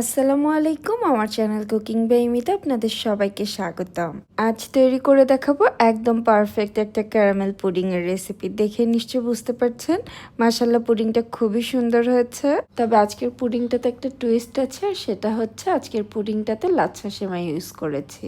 আসসালামু আলাইকুম, আমার চ্যানেল কুকিং বেইমিতে আপনাদের সবাইকে স্বাগতম। আজ তৈরি করে দেখাবো একদম পারফেক্ট একটা ক্যারামেল পুডিং এর রেসিপি। দেখে নিশ্চয়ই বুঝতে পারছেন মাসাল্লাহ পুডিংটা খুবই সুন্দর হয়েছে। তবে আজকের পুডিংটাতে একটা টুইস্ট আছে সেটা হচ্ছে আজকের পুডিংটাতে লাচ্ছা সেমাই ইউজ করেছি।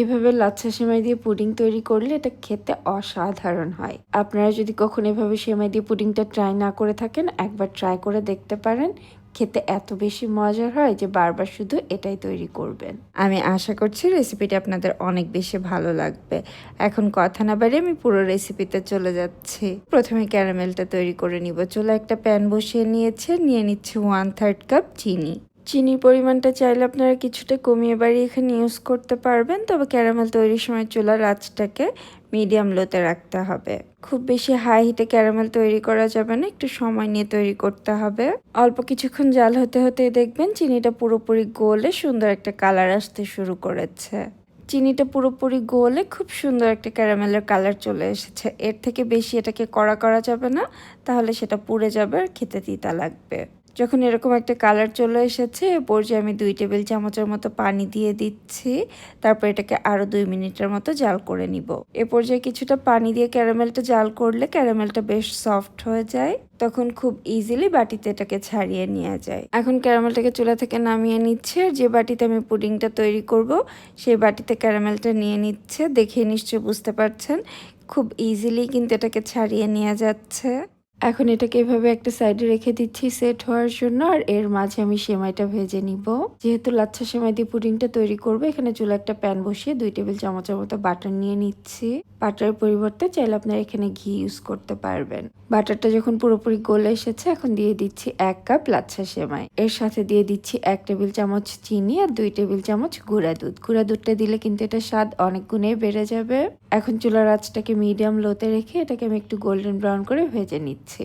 এভাবে লাচ্ছা সেমাই দিয়ে পুডিং তৈরি করলে এটা খেতে অসাধারণ হয়। আপনারা যদি কখনো এভাবে সেমাই দিয়ে পুডিংটা ট্রাই না করে থাকেন, একবার ট্রাই করে দেখতে পারেন। খেতে এত বেশি মজার হয় যে বারবার শুধু এটাই তৈরি করবেন। আমি আশা করছি রেসিপিটা আপনাদের অনেক বেশি ভালো লাগবে। এখন কথা না বাড়ি আমি পুরো রেসিপিতে চলে যাচ্ছি। প্রথমে ক্যারামেলটা তৈরি করে নিব। চলো একটা প্যান বসিয়ে নিয়েছে। নিয়ে নিচ্ছি ওয়ান থার্ড কাপ চিনি। চিনির পরিমাণটা চাইলে আপনারা কিছুটা কমিয়ে বাড়িয়ে এখানে ইউজ করতে পারবেন। তবে ক্যারামেল তৈরির সময় চুলার আঁচটাকে মিডিয়াম লোতে রাখতে হবে। খুব বেশি হাই হিটে ক্যারামেল তৈরি করা যাবে না, একটু সময় নিয়ে তৈরি করতে হবে। অল্প কিছুক্ষণ জাল হতে হতে দেখবেন চিনিটা পুরোপুরি গলে সুন্দর একটা কালার আসতে শুরু করেছে। চিনিটা পুরোপুরি গলে খুব সুন্দর একটা ক্যারামেলের কালার চলে এসেছে। এর থেকে বেশি এটাকে কড়া করা যাবে না, তাহলে সেটা পুড়ে যাবে আর খেতে তিতা লাগবে। যখন এরকম একটা কালার চলে এসেছে পর্যায়ে আমি দুই টেবিল চামচের মতো পানি দিয়ে দিচ্ছি, তারপর এটাকে আরও দুই মিনিটের মতো জাল করে নিব। এ পর্যায়ে কিছুটা পানি দিয়ে ক্যারামেলটা জাল করলে ক্যারামেলটা বেশ সফট হয়ে যায়, তখন খুব ইজিলি বাটিতে এটাকে ছাড়িয়ে নেওয়া যায়। এখন ক্যারামেলটাকে চুলা থেকে নামিয়ে নিচ্ছে, আর যে বাটিতে আমি পুডিংটা তৈরি করব, সেই বাটিতে ক্যারামেলটা নিয়ে নিচ্ছে। দেখে নিশ্চয়ই বুঝতে পারছেন, খুব ইজিলি কিন্তু এটাকে ছাড়িয়ে নেওয়া যাচ্ছে। এখন এটাকে এভাবে একটা সাইডে রেখে দিচ্ছি সেট হওয়ার জন্য, আর এর মাঝে আমি সেমাইটা ভেজে নিব। যেহেতু লাচ্ছা সেমাই দিয়ে পুডিংটা তৈরি করব, এখানে চুলা একটা প্যান বসিয়ে দুই টেবিল চামচের মতো বাটার নিয়ে নিচ্ছি। বাটারের পরিবর্তে চাইলে আপনারা এখানে ঘি ইউজ করতে পারবেন। বাটারটা যখন পুরোপুরি গলে এসেছে, এখন দিয়ে দিচ্ছি এক কাপ লাচ্ছা সেমাই। এর সাথে দিয়ে দিচ্ছি এক টেবিল চামচ চিনি আর দুই টেবিল চামচ গুঁড়া দুধ। গুঁড়া দুধটা দিলে কিন্তু এটা স্বাদ অনেক গুণে বেড়ে যাবে। এখন চুলার আঁচটাকে মিডিয়াম লোতে রেখে এটাকে আমি একটু গোল্ডেন ব্রাউন করে ভেজে নিচ্ছি।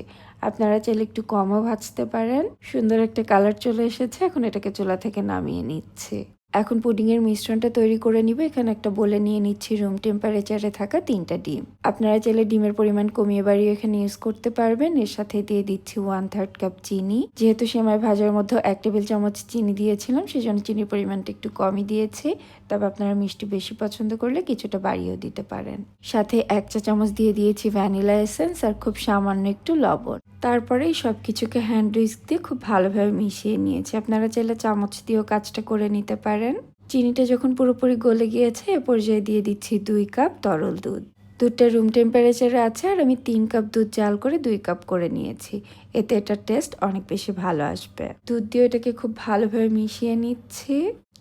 আপনারা চাইলে একটু কমও ভাজতে পারেন। সুন্দর একটা কালার চলে এসেছে, এখন এটাকে চুলা থেকে নামিয়ে নিচ্ছি। এখন পুডিংয়ের মিশ্রণটা তৈরি করে নিব। এখানে একটা বলে নিয়ে নিচ্ছি রুম টেম্পারেচারে থাকা তিনটা ডিম। আপনারা চাইলে ডিমের পরিমাণ কমিয়ে বাড়িয়ে এখানে ইউজ করতে পারবেন। এর সাথে দিয়ে দিচ্ছি ওয়ান থার্ড কাপ চিনি। যেহেতু সেমাই ভাজার মধ্যে এক টেবিল চামচ চিনি দিয়েছিলাম সেই জন্য চিনির পরিমাণটা একটু কমই দিয়েছি। তবে আপনারা মিষ্টি বেশি পছন্দ করলে কিছুটা বাড়িয়েও দিতে পারেন। সাথে এক চা চামচ দিয়ে দিয়েছি ভ্যানিলা এসেন্স আর খুব সামান্য একটু লবণ। তারপরে সব কিছুকে হ্যান্ড উইস্ক দিয়ে খুব ভালোভাবে মিশিয়ে নিয়েছি। আপনারা চাইলে চামচ দিয়েও কাজটা করে নিতে পারেন। চিনিটা যখন পুরোপুরি গলে গিয়েছে, এ পর্যায়ে দিয়ে দিচ্ছি দুই কাপ তরল দুধ। দুধটা রুম টেম্পারেচারে আছে, আর আমি তিন কাপ দুধ জাল করে দুই কাপ করে নিয়েছি। এতে এটার টেস্ট অনেক বেশি ভালো আসবে। দুধ দিয়ে এটাকে খুব ভালোভাবে মিশিয়ে নিচ্ছি।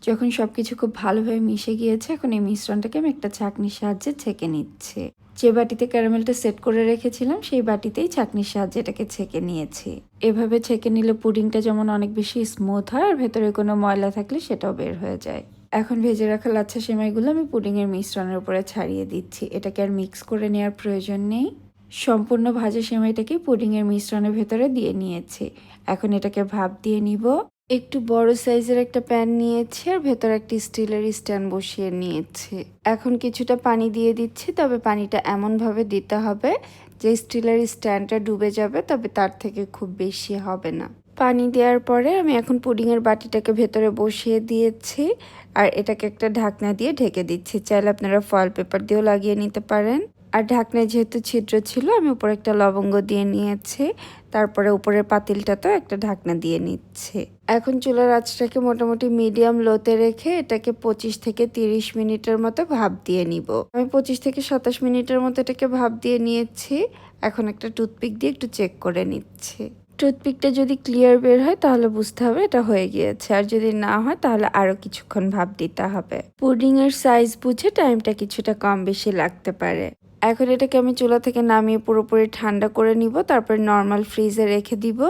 যখন সবকিছু খুব ভালোভাবে মিশে গিয়েছে, এখন এই মিশ্রণটাকে আমি একটা ছাঁকনির সাহায্যে ছেঁকে নিচ্ছি। যে বাটিতে ক্যারামেলটা সেট করে রেখেছিলাম, সেই বাটিতেই ছাঁকনির সাহায্যে এটাকে ছেঁকে নিয়েছি। এভাবে ছেঁকে নিলে পুডিংটা যেমন অনেক বেশি স্মুথ হয়, আর ভেতরে কোনো ময়লা থাকলে সেটাও বের হয়ে যায়। এখন ভেজে রাখা লাচ্ছা সেমাইগুলো আমি পুডিংয়ের মিশ্রণের উপরে ছাড়িয়ে দিচ্ছি। এটাকে আর মিক্স করে নেওয়ার প্রয়োজন নেই। সম্পূর্ণ ভাজা সেমাইটাকে পুডিংয়ের মিশ্রণের ভেতরে দিয়ে নিয়েছি। এখন এটাকে ভাপ দিয়ে নিব। একটু বড় সাইজের একটা প্যান নিয়েছি আর ভেতরে একটা স্টিলের স্ট্যান্ড বসিয়ে নিয়েছি। এখন কিছুটা পানি দিয়ে দিচ্ছি, তবে পানিটা এমনভাবে দিতে হবে যে স্টিলের স্ট্যান্ডটা ডুবে যাবে, তবে তার থেকে খুব বেশি হবে না। পানি দেওয়ার পরে আমি এখন পুডিংয়ের বাটিটাকে ভেতরে বসিয়ে দিয়েছি আর এটাকে একটা ঢাকনা দিয়ে ঢেকে দিচ্ছি। চাইলে আপনারা ফয়েল পেপার দিয়েও লাগিয়ে নিতে পারেন। আর ঢাকনায় যেহেতু ছিদ্র ছিল, আমি উপরে একটা লবঙ্গ দিয়ে নিয়েছি, তারপরে উপরের পাতিলটাতেও একটা ঢাকনা দিয়ে নিচ্ছে। এখন চুলার আঁচটাকে মোটামুটি মিডিয়াম লোতে রেখে এটাকে পঁচিশ থেকে তিরিশ মিনিটের মতো ভাপ দিয়ে নিব। আমি পঁচিশ থেকে সাতাশ মিনিটের মতো এটাকে ভাপ দিয়ে নিয়েছি। এখন একটা টুথপিক দিয়ে একটু চেক করে নিচ্ছি। টুথপিকটা যদি ক্লিয়ার বের হয় তাহলে বুঝতে হবে এটা হয়ে গিয়েছে। আর যদি না হয় তাহলে আরও কিছুক্ষণ ভাপ দিতে হবে। পুডিংয়ের সাইজ বুঝে টাইমটা কিছুটা কম বেশি লাগতে পারে। এখন এটাকে আমি চুলা থেকে নামিয়ে পুরোপুরি ঠান্ডা করে নিব, তারপর নর্মাল ফ্রিজে রেখে দিব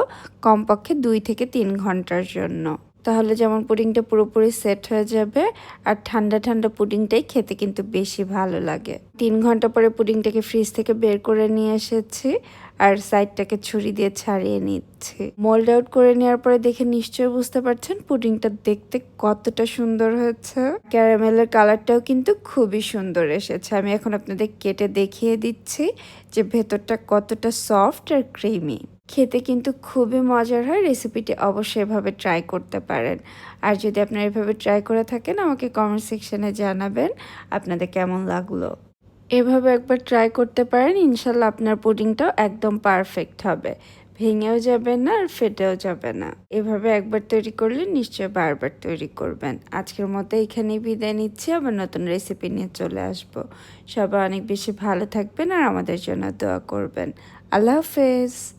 কমপক্ষে দুই থেকে তিন ঘণ্টার জন্য। তাহলে যেমন পুডিংটা পুরোপুরি সেট হয়ে যাবে আর ঠান্ডা ঠান্ডা পুডিংটাই খেতে কিন্তু বেশি ভালো লাগে। তিন ঘণ্টা পরে পুডিংটাকে ফ্রিজ থেকে বের করে নিয়ে এসেছি আর সাইডটাকে ছুরি দিয়ে ছাড়িয়ে নিচ্ছি। মোল্ড আউট করে নেওয়ার পরে দেখে নিশ্চয়ই বুঝতে পারছেন পুডিংটা দেখতে কতটা সুন্দর হয়েছে। ক্যারামেলের কালারটাও কিন্তু খুবই সুন্দর এসেছে। আমি এখন আপনাদের কেটে দেখিয়ে দিচ্ছি যে ভেতরটা কতটা সফট আর ক্রিমি। খেতে কিন্তু খুবই মজার হয় রেসিপিটি অবশ্যই এভাবে ট্রাই করতে পারেন। আর যদি আপনারা এভাবে ট্রাই করে থাকেন, আমাকে কমেন্ট সেকশনে জানাবেন আপনাদের কেমন লাগল। এভাবে একবার ট্রাই করতে পারেন, ইনশাল্লাহ আপনার পুডিংটাও একদম পারফেক্ট হবে। ভেঙেও যাবে না আর ফেটেও যাবে না। এভাবে একবার তৈরি করলে নিশ্চয়ই বারবার তৈরি করবেন। আজকের মতো এখানেই বিদায় নিচ্ছি, আবার নতুন রেসিপি নিয়ে চলে আসব। সবাই অনেক বেশি ভালো থাকবেন আর আমাদের জন্য দোয়া করবেন। আল্লাহ হাফেজ।